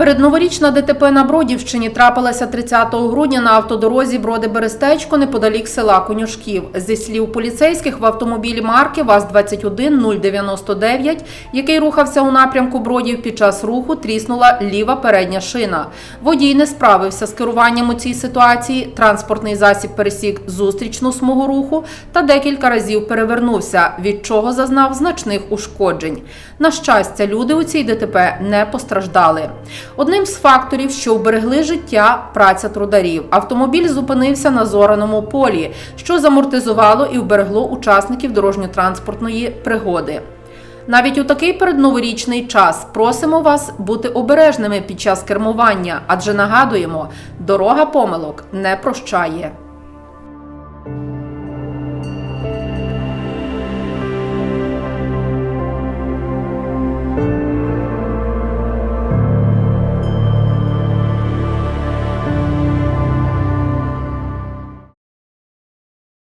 Передноворічна ДТП на Бродівщині трапилася 30 грудня на автодорозі Броди-Берестечко неподалік села Конюшків. Зі слів поліцейських, в автомобілі марки ВАЗ-21099, який рухався у напрямку Бродів, під час руху тріснула ліва передня шина. Водій не справився з керуванням у цій ситуації. Транспортний засіб пересік зустрічну смугу руху та декілька разів перевернувся, від чого зазнав значних ушкоджень. На щастя, люди у цій ДТП не постраждали. Одним з факторів, що вберегли життя, праця трударів. Автомобіль зупинився на зораному полі, що замортизувало і вберегло учасників дорожньо-транспортної пригоди. Навіть у такий передноворічний час просимо вас бути обережними під час кермування, адже нагадуємо, дорога помилок не прощає.